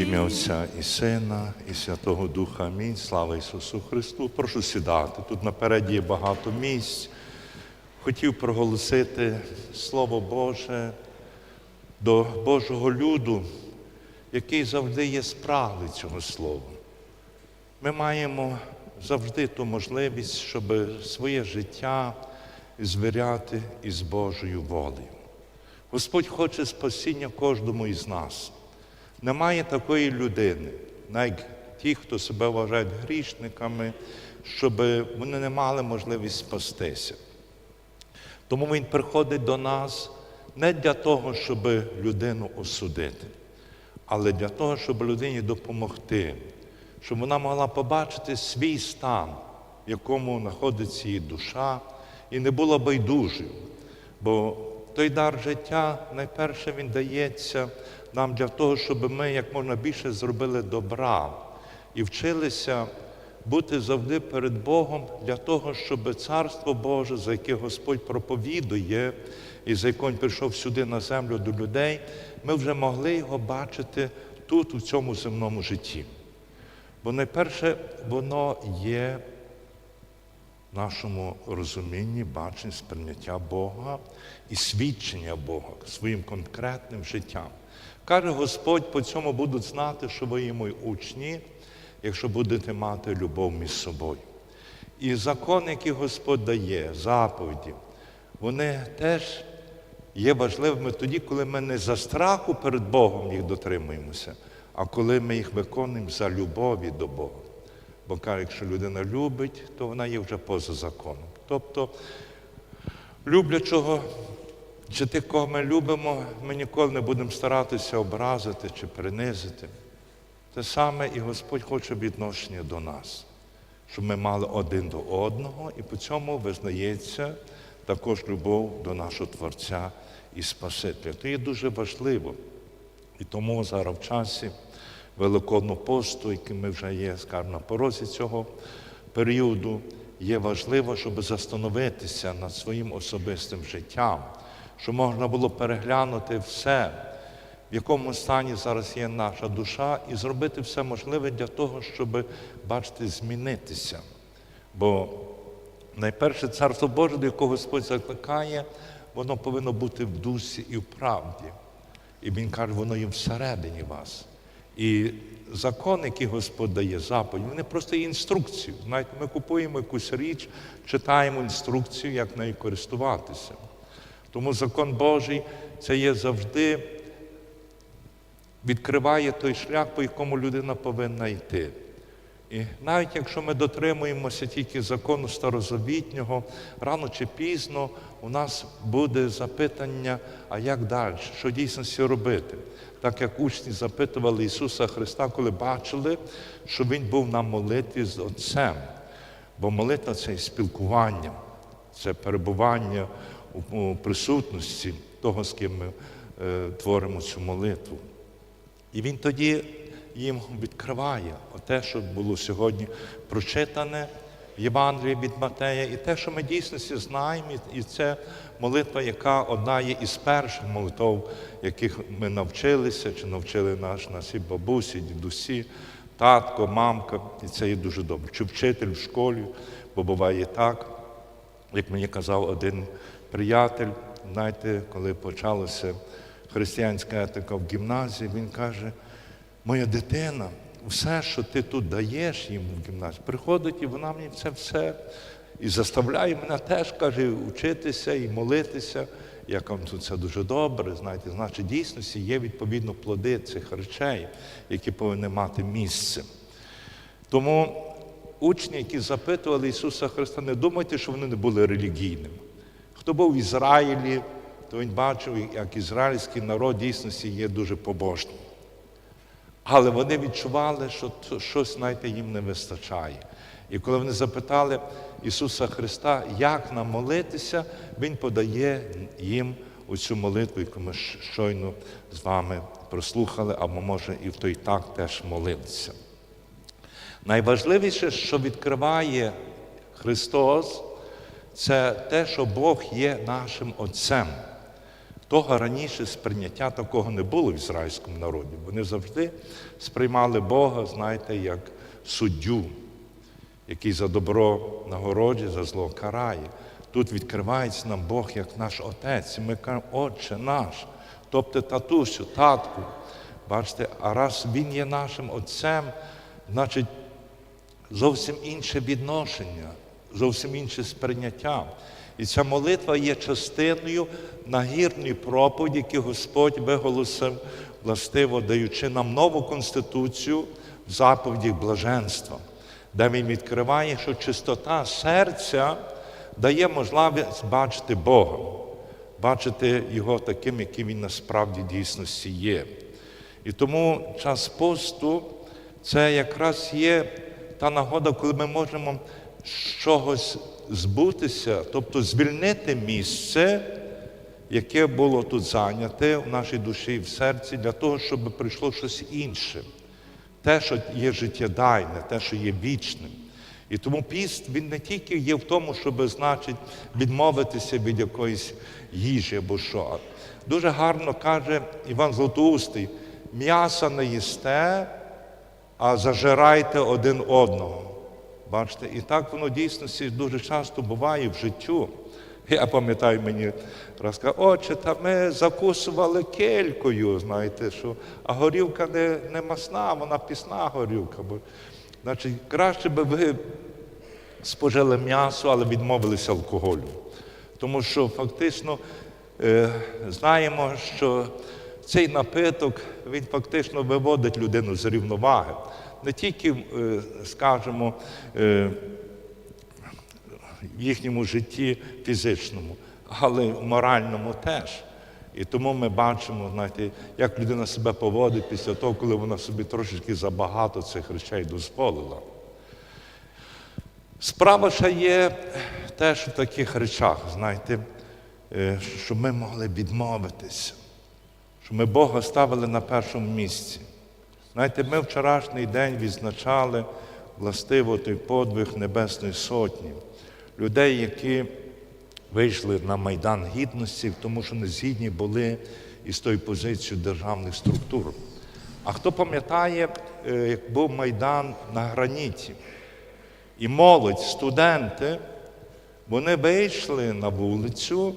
ім'я Отця і Сина, і Святого Духа. Амінь. Слава Ісусу Христу. Прошу сідати. Тут напереді є багато місць. Хотів проголосити Слово Боже до Божого люду, який завжди є справи цього слова. Ми маємо завжди ту можливість, щоб своє життя звіряти із Божою волею. Господь хоче спасіння кожному із нас. Немає такої людини, навіть ті, хто себе вважають грішниками, щоб вони не мали можливість спастися. Тому Він приходить до нас не для того, щоб людину осудити, але для того, щоб людині допомогти, щоб вона могла побачити свій стан, в якому знаходиться її душа, і не була байдужою. Бо той дар життя, найперше, він дається нам для того, щоб ми як можна більше зробили добра і вчилися бути завжди перед Богом для того, щоб Царство Боже, за яке Господь проповідує, і за Він прийшов сюди на землю до людей, ми вже могли його бачити тут, у цьому земному житті. Бо найперше, воно є в нашому розумінні, баченні, сприйняття Бога і свідчення Бога своїм конкретним життям. Каже Господь, по цьому будуть знати, що ви є мої учні, якщо будете мати любов між собою. І закон, який Господь дає, заповіді, вони теж є важливими тоді, коли ми не за страху перед Богом їх дотримуємося, а коли ми їх виконуємо за любові до Бога. Бо каже, якщо людина любить, то вона є вже поза законом. Тобто, люблячого, чи тих, кого ми любимо, ми ніколи не будемо старатися образити чи принизити. Те саме і Господь хоче відношення до нас, щоб ми мали один до одного, і по цьому визнається також любов до нашого Творця і Спасителя. Це є дуже важливо. І тому зараз в часі Великодного посту, який ми вже є, скажімо, на порозі цього періоду, є важливо, щоб застановитися над своїм особистим життям, щоб можна було переглянути все, в якому стані зараз є наша душа, і зробити все можливе для того, щоб, бачите, змінитися. Бо найперше царство Боже, до якого Господь закликає, воно повинно бути в дусі і в правді. І Він каже, воно є всередині вас. І закон, який Господь дає, заповідь, вони просто є інструкцією. Знаєте, ми купуємо якусь річ, читаємо інструкцію, як нею користуватися. Тому закон Божий це є завжди відкриває той шлях, по якому людина повинна йти. І навіть якщо ми дотримуємося тільки закону старозавітнього, рано чи пізно у нас буде запитання, а як далі, що дійсності робити? Так як учні запитували Ісуса Христа, коли бачили, що Він був на молитві з Отцем. Бо молитва це спілкування, це перебування у присутності того, з ким ми е, творимо цю молитву. І він тоді їм відкриває те, що було сьогодні прочитане в Євангелії від Матея, і те, що ми дійсності знаємо, і це молитва, яка одна є із перших молитв, яких ми навчилися, чи навчили наш, наші бабусі, дідусі, татко, мамка, і це є дуже добре. Чи вчитель в школі, бо буває так, як мені казав один приятель, знаєте, коли почалося християнська етика в гімназії, він каже, моя дитина, все, що ти тут даєш їм в гімназії, приходить і вона мені це все і заставляє мене теж, каже, вчитися і молитися. Я кажу, «Ну, це дуже добре, знаєте, значить, дійсності є відповідно плоди цих речей, які повинні мати місце. Тому учні, які запитували Ісуса Христа, не думайте, що вони не були релігійними. Хто був в Ізраїлі, то він бачив, як ізраїльський народ дійсності є дуже побожним. Але вони відчували, що щось, знаєте, їм не вистачає. І коли вони запитали Ісуса Христа, як нам молитися, Він подає їм оцю молитву, яку ми щойно з вами прослухали, або може і в той так теж молилися. Найважливіше, що відкриває Христос, це те, що Бог є нашим Отцем. Того раніше сприйняття такого не було в ізраїльському народі. Вони завжди сприймали Бога, знаєте, як суддю, який за добро нагороджує, за зло карає. Тут відкривається нам Бог як наш Отець. І ми кажемо, Отче наш, тобто татусю, татку. Бачите, а раз Він є нашим Отцем, значить зовсім інше відношення, зовсім інше сприйняття. І ця молитва є частиною нагірної проповіді, яку Господь виголосив, властиво даючи нам нову конституцію в заповіді блаженства, де він відкриває, що чистота серця дає можливість бачити Бога, бачити Його таким, яким він насправді дійсності є. І тому час посту це якраз є та нагода, коли ми можемо чогось збутися, тобто звільнити місце, яке було тут зайняте в нашій душі і в серці, для того, щоб прийшло щось інше, те, що є життєдайне, те, що є вічним. І тому піст він не тільки є в тому, щоб, значить, відмовитися від якоїсь їжі або що. Дуже гарно каже Іван Златоустий, м'яса не їсте, а зажирайте один одного. Бачите, і так воно в дійсності дуже часто буває в життю. Я пам'ятаю мені раз сказав, отче, та ми закусували келькою, знаєте, що, а горілка не, не масна, вона пісна горілка. Бо, значить, краще би ви спожили м'ясо, але відмовилися алкоголю. Тому що фактично е, знаємо, що цей напиток він фактично виводить людину з рівноваги. Не тільки, е, скажімо, е, в їхньому житті фізичному, але в моральному теж. І тому ми бачимо, знаєте, як людина себе поводить після того, коли вона собі трошечки забагато цих речей дозволила. Справа ще є теж в таких речах, знаєте, е, щоб ми могли відмовитися, щоб ми Бога ставили на першому місці. Знаєте, ми вчорашній день відзначали властиво той подвиг Небесної Сотні, людей, які вийшли на Майдан Гідності, тому що не згідні були із тою позицією державних структур. А хто пам'ятає, е, як був Майдан на граніті? І молодь, студенти, вони вийшли на вулицю,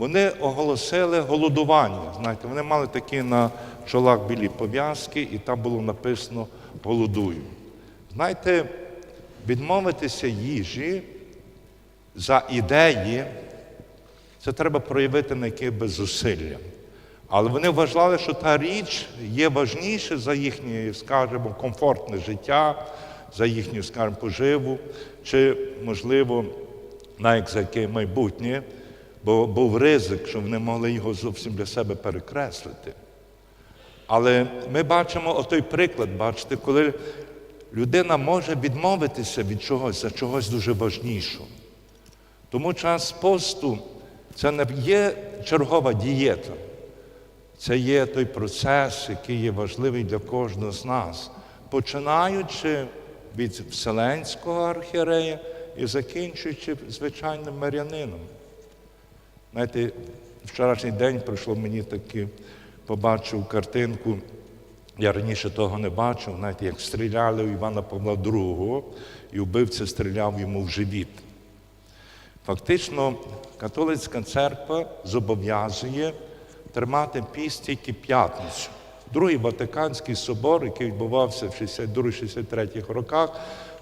вони оголосили голодування. Знаєте, вони мали такі на чолах білі пов'язки, і там було написано голодую. Знаєте, відмовитися їжі за ідеї, це треба проявити на яких би зусилля. Але вони вважали, що та річ є важніше за їхнє, скажімо, комфортне життя, за їхню, скажімо, поживу, чи, можливо, навіть за яке майбутнє, бо був ризик, що вони могли його зовсім для себе перекреслити. Але ми бачимо отой приклад, бачите, коли людина може відмовитися від чогось за чогось дуже важнішого. Тому час посту це не є чергова дієта. Це є той процес, який є важливий для кожного з нас, починаючи від Вселенського архієрея і закінчуючи звичайним мирянином. Знаєте, вчорашній день прийшло мені таки, побачив картинку, я раніше того не бачив, знаєте, як стріляли у Івана Павла II, і вбивця стріляв йому в живіт. Фактично, католицька церква зобов'язує тримати піст тільки п'ятницю. Другий Ватиканський собор, який відбувався в 62-63 роках,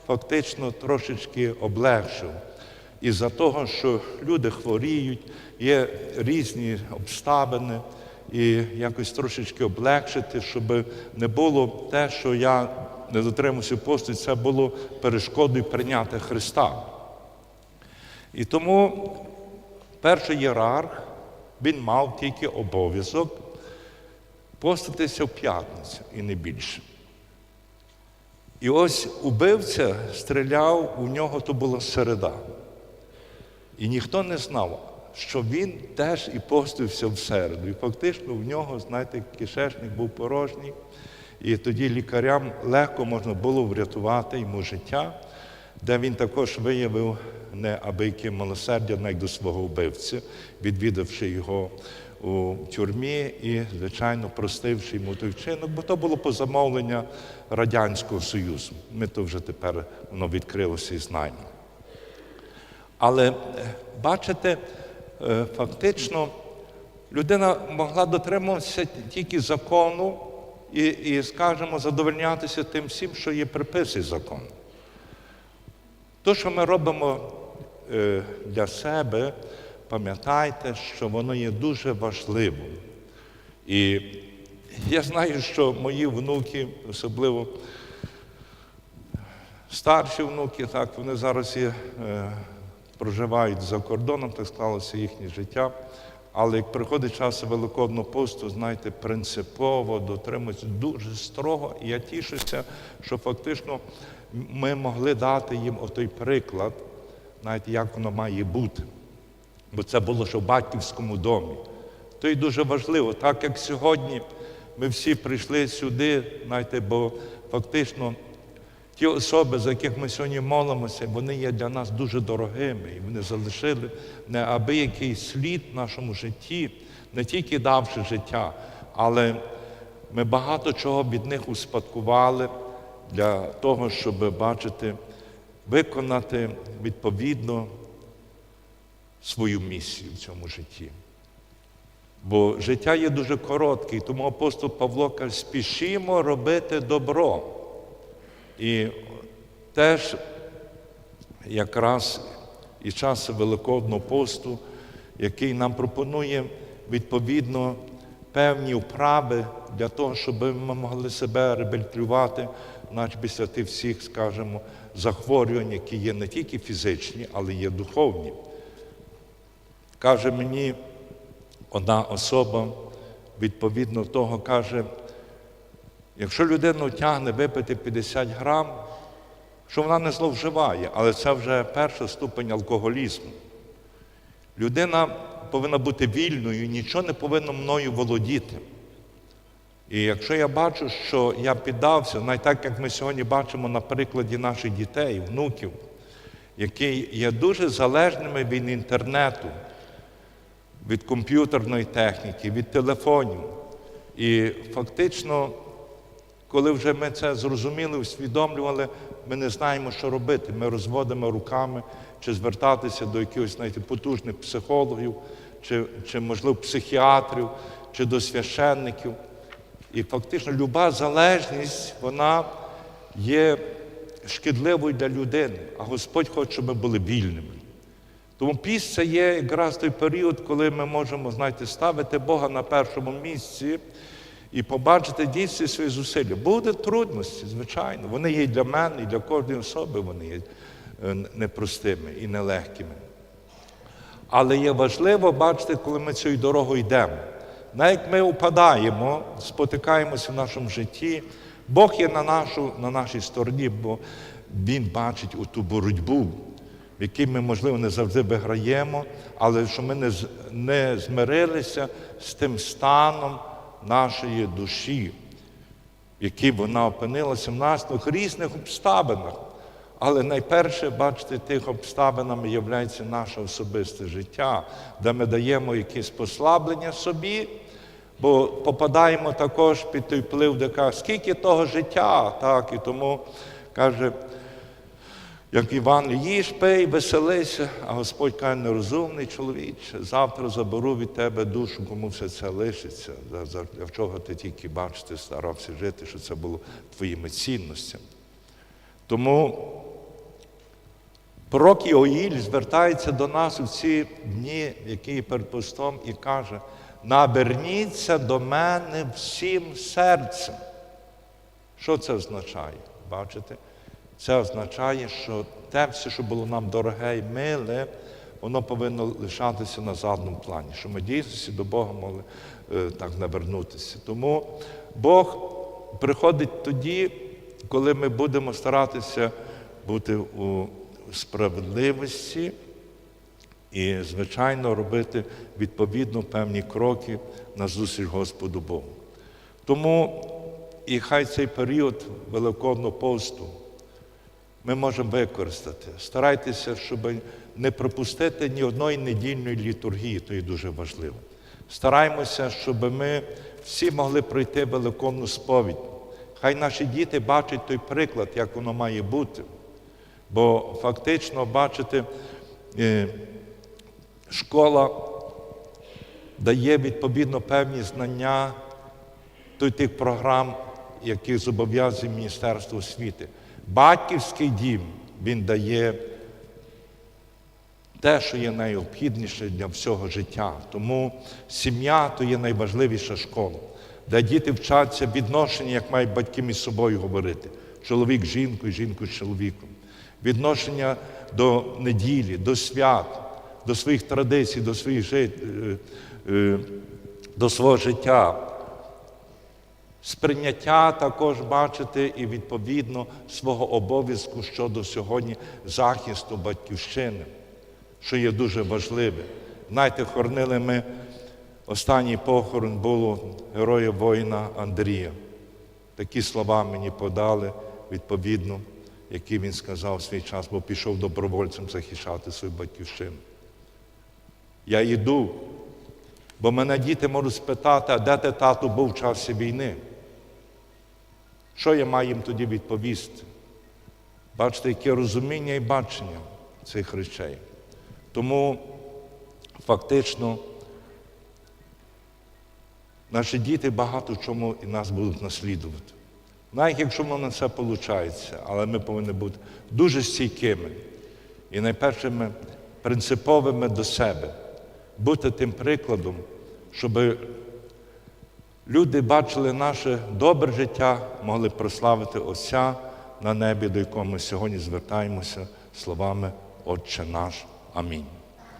фактично трошечки облегшив. Із-за того, що люди хворіють, є різні обставини, і якось трошечки облегшити, щоб не було те, що я не дотримуюся посту, це було перешкодою прийняти Христа. І тому перший єрарх, він мав тільки обов'язок поститися в п'ятницю і не більше. І ось убивця стріляв, у нього то була середа. І ніхто не знав, що він теж і постився в середу. І фактично в нього, знаєте, кишечник був порожній. І тоді лікарям легко можна було врятувати йому життя, де він також виявив неабияке милосердя навіть до свого вбивця, відвідавши його у тюрмі і, звичайно, простивши йому той вчинок, бо то було по замовлення Радянського Союзу. Ми то вже тепер воно відкрилося і знаємо. Але е, бачите, е, фактично людина могла дотримуватися тільки закону і, і скажімо, задовольнятися тим всім, що є приписи закону. То, що ми робимо е, для себе, пам'ятайте, що воно є дуже важливим. І я знаю, що мої внуки, особливо старші внуки, так, вони зараз є, проживають за кордоном, так склалося їхнє життя. Але як приходить час Великодного посту, знаєте, принципово дотримуються дуже строго. І я тішуся, що фактично ми могли дати їм отой приклад, знаєте, як воно має бути. Бо це було ще в батьківському домі. То й дуже важливо, так як сьогодні ми всі прийшли сюди, знаєте, бо фактично ті особи, за яких ми сьогодні молимося, вони є для нас дуже дорогими, і вони залишили неабиякий слід в нашому житті, не тільки давши життя, але ми багато чого від них успадкували для того, щоб бачити, виконати відповідно свою місію в цьому житті. Бо життя є дуже коротке, тому апостол Павло каже, спішімо робити добро. І теж якраз і час Великодного посту, який нам пропонує відповідно певні вправи для того, щоб ми могли себе реабілітувати, наче після тих всіх, скажімо, захворювань, які є не тільки фізичні, але є духовні. Каже мені одна особа, відповідно того, каже, якщо людину тягне випити 50 грам, що вона не зловживає, але це вже перша ступень алкоголізму. Людина повинна бути вільною, нічого не повинно мною володіти. І якщо я бачу, що я піддався, навіть так як ми сьогодні бачимо на прикладі наших дітей, внуків, які є дуже залежними від інтернету, від комп'ютерної техніки, від телефонів. І фактично, коли вже ми це зрозуміли, усвідомлювали, ми не знаємо, що робити. Ми розводимо руками, чи звертатися до якихось знаєте, потужних психологів, чи, чи, можливо, психіатрів, чи до священників. І фактично люба залежність, вона є шкідливою для людини, а Господь хоче, щоб ми були вільними. Тому піст це є якраз той період, коли ми можемо, знаєте, ставити Бога на першому місці і побачити дійсно свої зусилля. Будуть трудності, звичайно. Вони є для мене, і для кожної особи вони є е, непростими і нелегкими. Але є важливо бачити, коли ми цією дорогою йдемо. Навіть ми упадаємо, спотикаємося в нашому житті, Бог є на, нашу, на нашій стороні, бо Він бачить ту боротьбу, в якій ми, можливо, не завжди виграємо, але що ми не, не змирилися з тим станом нашої душі, в якій вона опинилася в внаслідок різних обставинах. Але найперше, бачите, тих обставинами є наше особисте життя, де ми даємо якесь послаблення собі, бо попадаємо також під той вплив, де каже, скільки того життя, так, і тому каже, як Іван, їж, пий, веселися, а Господь каже, нерозумний чоловіче, завтра заберу від тебе душу, кому все це лишиться. Для чого ти тільки бачите, старався жити, що це було твоїми цінностями. Тому пророк Іоїль звертається до нас у ці дні, які перед постом, і каже: наберніться до мене всім серцем. Що це означає? Бачите? Це означає, що те все, що було нам дороге і миле, воно повинно лишатися на задному плані, що ми дійсно до Бога могли е, так навернутися. Тому Бог приходить тоді, коли ми будемо старатися бути у справедливості і, звичайно, робити відповідно певні кроки на зустріч Господу Богу. Тому і хай цей період Великодного посту ми можемо використати. Старайтеся, щоб не пропустити ні одної недільної літургії, то є дуже важливо. Стараємося, щоб ми всі могли пройти великомну сповідь. Хай наші діти бачать той приклад, як воно має бути. Бо фактично, бачите, е, школа дає відповідно певні знання тих програм, які зобов'язує Міністерство освіти. Батьківський дім він дає те, що є найобхідніше для всього життя. Тому сім'я то є найважливіша школа, де діти вчаться відношення, як мають батьки між собою говорити. Чоловік з жінкою, жінку з чоловіком. Відношення до неділі, до свят, до своїх традицій, до своїх жит... е, е, до свого життя. Сприйняття також бачити і відповідно свого обов'язку щодо сьогодні захисту батьківщини, що є дуже важливе. Знаєте, хоронили ми останній похорон було героя воїна Андрія. Такі слова мені подали відповідно, які він сказав в свій час, бо пішов добровольцем захищати свою батьківщину. Я йду, бо мене діти можуть спитати, а де ти тату був в часі війни? Що я маю їм тоді відповісти? Бачите, яке розуміння і бачення цих речей. Тому фактично наші діти багато в чому і нас будуть наслідувати. Навіть якщо воно на це виходить, але ми повинні бути дуже стійкими і найпершими принциповими до себе, бути тим прикладом, щоб люди бачили наше добре життя, могли прославити Отця на небі, до якого ми сьогодні звертаємося словами Отче наш. Амінь.